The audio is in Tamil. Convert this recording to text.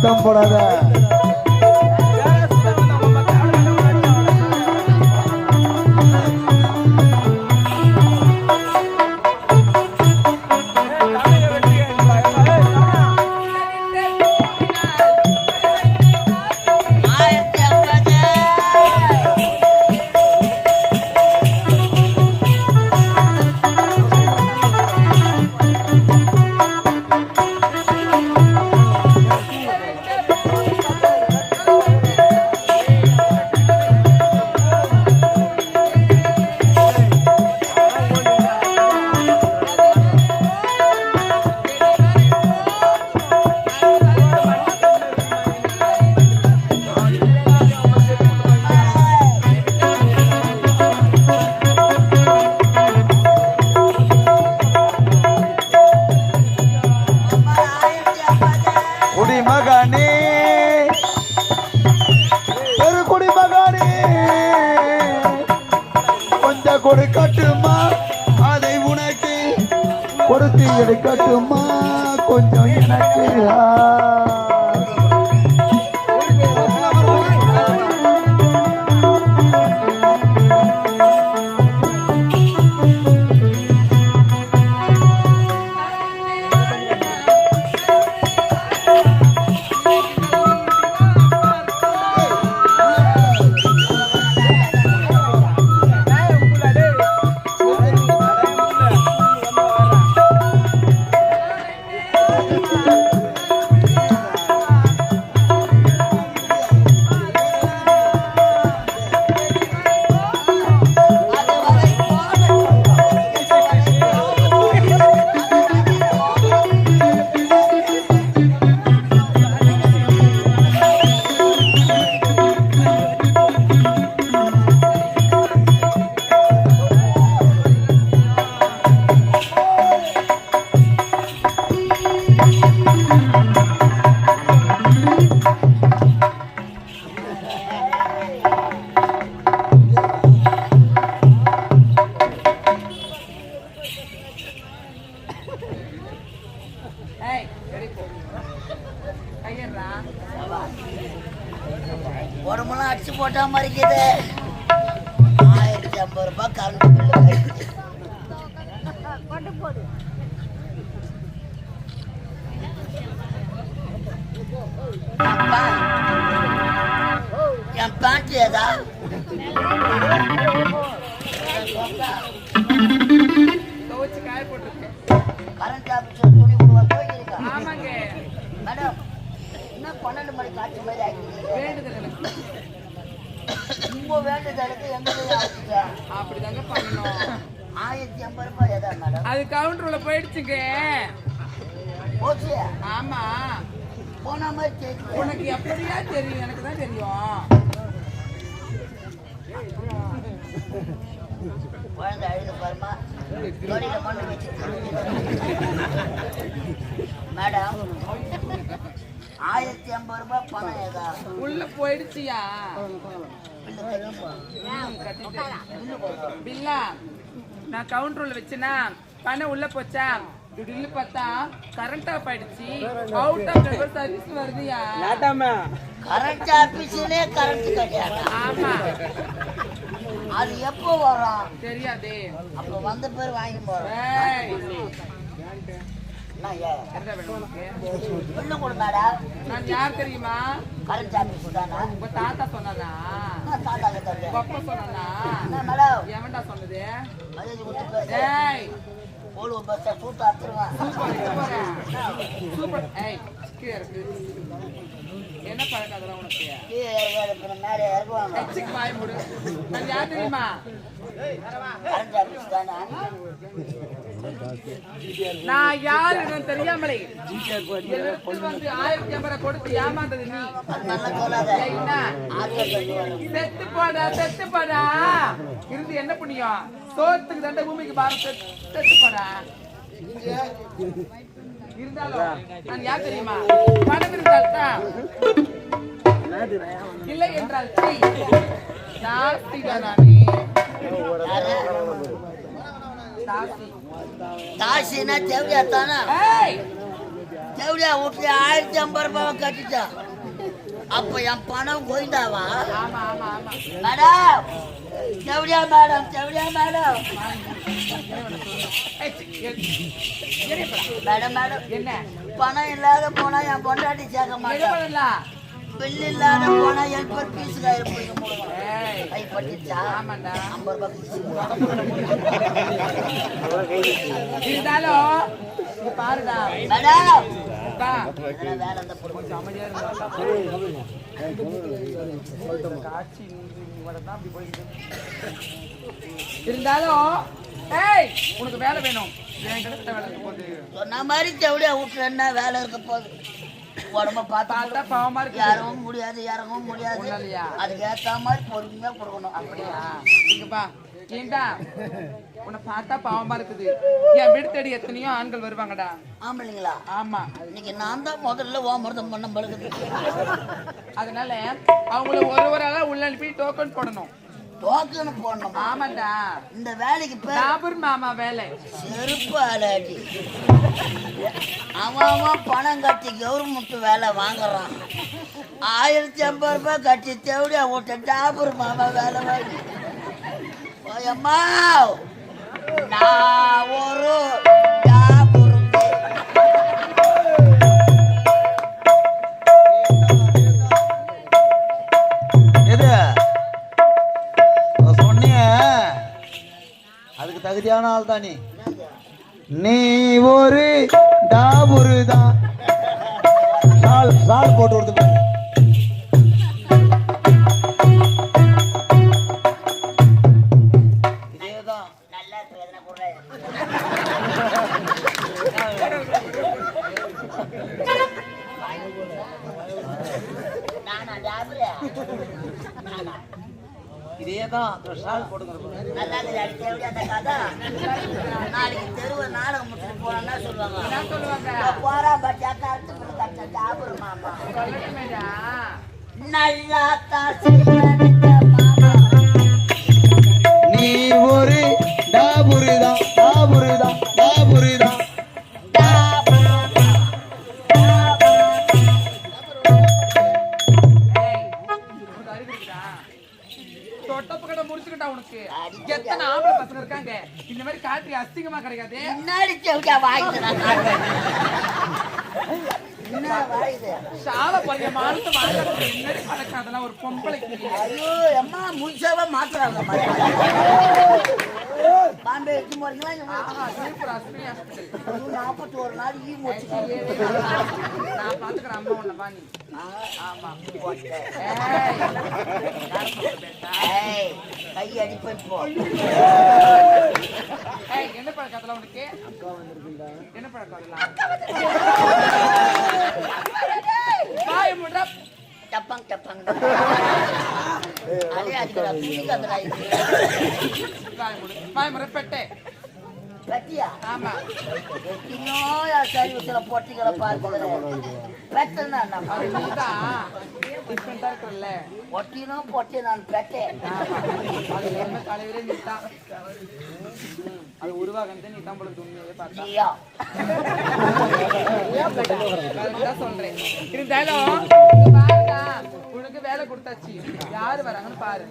Então, temporada. ஒருத்தி எடுக்கட்டுமா கொஞ்சம் எனக்கு உடம்புலாம் அடிச்சு போட்ட மாதிரி இருக்குது. ஆயிரத்தி ஐம்பது ரூபாய் கரண்ட் பில்லு அப்பா, என் பேண்ட் ஏதா? கரண்ட் ஆஃபீஸ் துணி கொடுவா போயிருக்கா மேடம் என்ன பன்னெண்டு மணி காட்சி மாதிரி ஆகிடுது உங்க வேண்டுதலுக்கு எங்க போய் ஆச்சுங்க அப்படிதாங்க பண்ணணும். ஆயிரத்தி ஐம்பது ரூபாய் எதா மேடம்? அது கவுண்டர்ல போயிடுச்சுங்க. போச்சு? ஆமா. போன மாதிரி தெரியுது. உனக்கு எப்படியா தெரியும்? எனக்கு தான் தெரியும். குழந்தை அழுது பாருமா. மேடம் ஆயிரத்தி ஐம்பது ரூபாய் பணம் ஏதா? உள்ள போயிடுச்சியா? பில்லு. பில்லு. பில்லா நான் கவுண்டர்ல வச்சேனா பணம் உள்ள போச்சா? திடீர்னு பார்த்தா கரண்ட் ஆஃப் ஆயிடுச்சு. அவுட் ஆஃப் நெட்வொர்க் சர்வீஸ் வருதுயா? கரண்ட் ஆபீஸ்லயே கரண்ட் கிடையாது ஆமா. அது எப்போ வரும்? தெரியாதே. அப்ப வந்த பேர் வாங்கி போறோம் ஏய், என்ன ஏன்? என்ன வேணும் உனக்கு? பில்லு கொடு மேடம் நான் யார் தெரியுமா? ஆபீஸ் தானா உங்க தாத்தா அப்பா சொன்னா மேடம் எவன்டா சொன்னது? மரியாதை கொடுத்து பேசு ஏய் போலு பஸ்ஸை சூட்டு அத்துருவான் சூப்பர் சூப்பர் சூப்பர். ஏய் கீழே இருக்கு என்ன பழக்கம் அதெல்லாம் உனக்கு? கீழே மேலே இறங்குவாங்க மூடு. நான் யார் தெரியுமா? நான் யார் எனக்கு தெரியாமலே. என்னிடத்தில் வந்து ஆயிரத்தி ஐம்பது கொடுத்து ஏமாந்தது நீ. அது என்ன? ஆர்டர் பண்ணி வரும் செத்து போடா செத்து போடா. இருந்து என்ன புண்ணியம்? சோத்துக்கு தண்டை பூமிக்கு பாரம் செத்து போடா. இருந்தாலும் நான் யார் தெரியுமா? பணம் இருந்தால் தான். இல்லை என்றால் சீ. நாஸ்திகா தாசினா தேவையா தானா? தேவடியா வீட்டுல ஆயிரத்தி ஐம்பது ரூபாய் கட்டிட்டா அப்ப என் பணம் கோயிந்தாவா? மேடம் தேவடியா மேடம் தேவடியா மேடம். Madam madam. என்ன? பணம் இல்லாத போனா என் பொண்டாட்டி சேர்க்க மாட்டேன் பில் இல்லாத போனா என் பேர் பீஸ் காயிரம் ஏய் கை பட்டுச்சா ஆமாண்டா. ஐம்பது ரூபாய் இருந்தாலும் பாருடா. மேடம்! வேலை இருந்தா. கொஞ்சம் அமைதியா இருங்க. காட்சி இவ்வளவுதான் அப்படி போயிட்டு இருந்தாலும் ஏய் உனக்கு வேலை வேணும். சொன்ன மாதிரி தேவடியா வீட்டுல என்ன வேலை இருக்க போகுது? உடம்ப பார்த்தா பாவமா இருக்கு யாரவும் முடியாது இறங்கவும் முடியாது? அதுக்கு ஏத்த மாதிரி பொறுமையா கொடுக்கணும். அப்படியா? இங்கப்பா ஏண்டா? உன்னை பார்த்தா பாவமா இருக்குது. என் வீடு தேடி எத்தனையோ ஆண்கள் வருவாங்கடா. ஆம்பளைங்களா ஆமா. இன்னைக்கு நான் தான் முதல்ல ஓமர்தம் பண்ண பழகுது. அதனால அவங்கள ஒரு ஒரு ஆளா உள்ள அனுப்பி டோக்கன் போடணும். டோக்கன் போடணும்? ஆமாண்டா. இந்த வேலைக்கு பேர் டாபர் மாமா வேலை. செருப்பு அலாடி அவன் அவன் பணம் கட்டி கவர்மெண்ட் வேலை வாங்குறான். ஆயிரத்தி ஐம்பது ரூபாய் கட்டி தேவடியா விட்ட டாபர் மாமா வேலை வாங்கி. அம்மா. நான் ஒரு தகுதியான ஆள் தானே நீ நீ ஒரு டாபுரு தான் சால் சால் போட்டு கொடுத்து நல்லா நீ ஒரு டாபுரு தான் டாபுரு தொட்டப்பு கடை முடிச்சுக்கிட்டா உனக்கு எத்தனை இந்த மாதிரி காட்டு அசிங்கமா கிடைக்காது. முன்னாடி செவிட்டா வாயுது சால பழைய மானத்தை வாங்கிறது என்னடி பழக்கம் அதெல்லாம் ஒரு பொம்பளைக்கு. ஐயோ அம்மா முழுசாவே மாத்துறாங்க பாம்பே எட்டு ஆஹா, நாற்பத்தி ஒரு நாள் ஈ மூச்சு நான் பாத்துக்கிறேன் அம்மா உன்னை பாணி ஆமா கை அடிப்பேன் போ என்ன பழக்கத்துல உனக்கு என்ன பழக்கம் டப்பாங் டப்பாங். அதே அதுக்கு. வாய் முறை பெட்டை. வெட்டியா ஆமா. இன்னும் சர்வீஸ்ல பொட்டிகளை பார்க்கிறேன் பெட்டனா பொட்டினும் பொட்டி. நான் பெட்டேன் அது உருவாகிறது நீ தான் போல உண்மையே பார்த்தா. சொல்றேன். இருந்தாலும் வேலை கொடுத்தாச்சு. யாரு வராங்கன்னு பாரு.